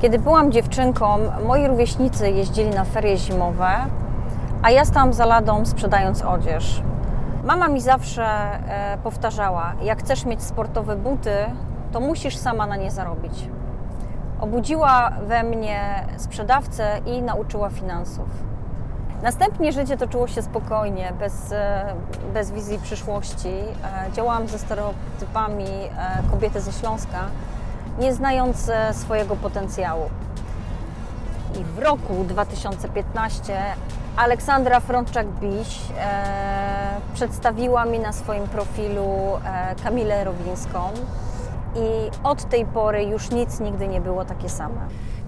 Kiedy byłam dziewczynką, moi rówieśnicy jeździli na ferie zimowe, a ja stałam za ladą sprzedając odzież. Mama mi zawsze e, powtarzała: Jak chcesz mieć sportowe buty, to musisz sama na nie zarobić. Obudziła we mnie sprzedawcę i nauczyła finansów. Następnie życie toczyło się spokojnie, bez, e, bez wizji przyszłości. E, Działałam ze stereotypami e, kobiety ze Śląska, nie znając e, swojego potencjału. I w roku 2015 Aleksandra Frączak-Biś e, przedstawiła mi na swoim profilu e, Kamilę Rowińską i od tej pory już nic nigdy nie było takie same.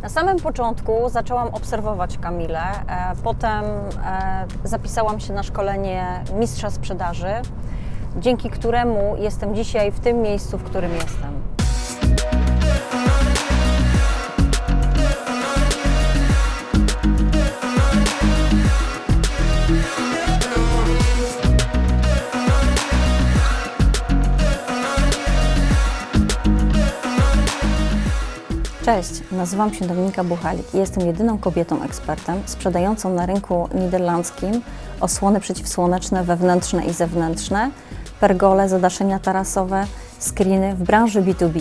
Na samym początku zaczęłam obserwować Kamilę, e, potem e, zapisałam się na szkolenie mistrza sprzedaży, dzięki któremu jestem dzisiaj w tym miejscu, w którym jestem. Cześć, nazywam się Dominika Buchalik i jestem jedyną kobietą ekspertem sprzedającą na rynku niderlandzkim osłony przeciwsłoneczne wewnętrzne i zewnętrzne, pergole, zadaszenia tarasowe, screeny w branży B2B.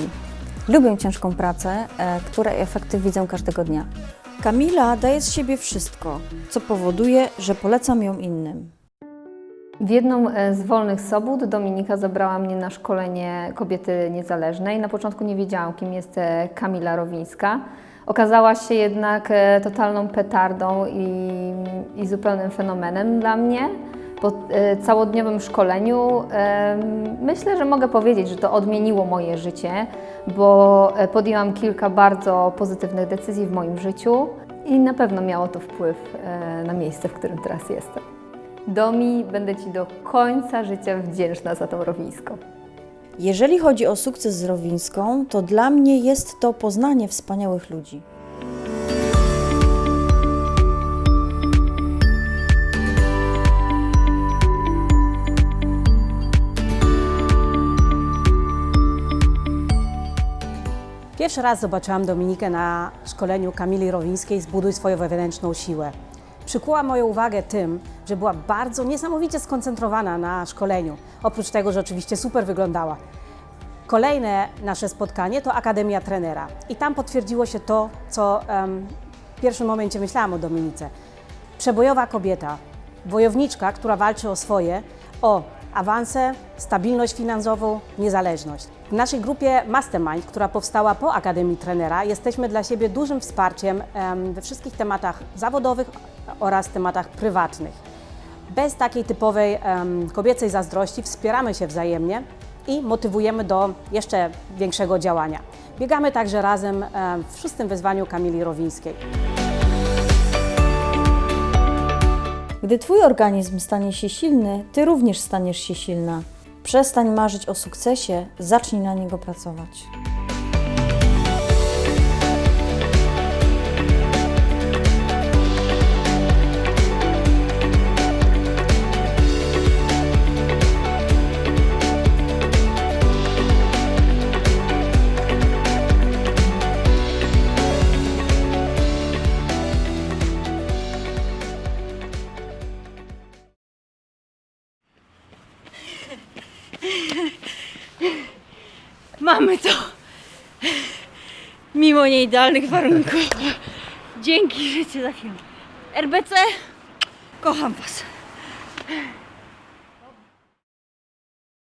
Lubię ciężką pracę, e, której efekty widzę każdego dnia. Kamila daje z siebie wszystko, co powoduje, że polecam ją innym. W jedną e, z wolnych sobót Dominika zabrała mnie na szkolenie kobiety niezależnej. Na początku nie wiedziałam, kim jest e, Kamila Rowińska. Okazała się jednak e, totalną petardą i, i zupełnym fenomenem dla mnie. Po całodniowym szkoleniu myślę, że mogę powiedzieć, że to odmieniło moje życie, bo podjęłam kilka bardzo pozytywnych decyzji w moim życiu i na pewno miało to wpływ na miejsce, w którym teraz jestem. Domi, będę Ci do końca życia wdzięczna za tą rowińską. Jeżeli chodzi o sukces z Rowińską, to dla mnie jest to poznanie wspaniałych ludzi. Pierwszy raz zobaczyłam Dominikę na szkoleniu Kamili Rowińskiej Zbuduj swoją wewnętrzną siłę. Przykuła moją uwagę tym, że była bardzo niesamowicie skoncentrowana na szkoleniu. Oprócz tego, że oczywiście super wyglądała. Kolejne nasze spotkanie to Akademia Trenera. I tam potwierdziło się to, co em, w pierwszym momencie myślałam o Dominice. Przebojowa kobieta, wojowniczka, która walczy o swoje, o awanse, stabilność finansową, niezależność. W naszej grupie Mastermind, która powstała po Akademii Trenera, jesteśmy dla siebie dużym wsparciem em, we wszystkich tematach zawodowych oraz tematach prywatnych. Bez takiej typowej kobiecej zazdrości wspieramy się wzajemnie i motywujemy do jeszcze większego działania. Biegamy także razem em, w szóstym wyzwaniu Kamili Rowińskiej. Gdy Twój organizm stanie się silny, Ty również staniesz się silna. Przestań marzyć o sukcesie, zacznij na niego pracować. Mamy to. Mimo nieidealnych warunków. Dzięki życie za film. RBC, kocham Was.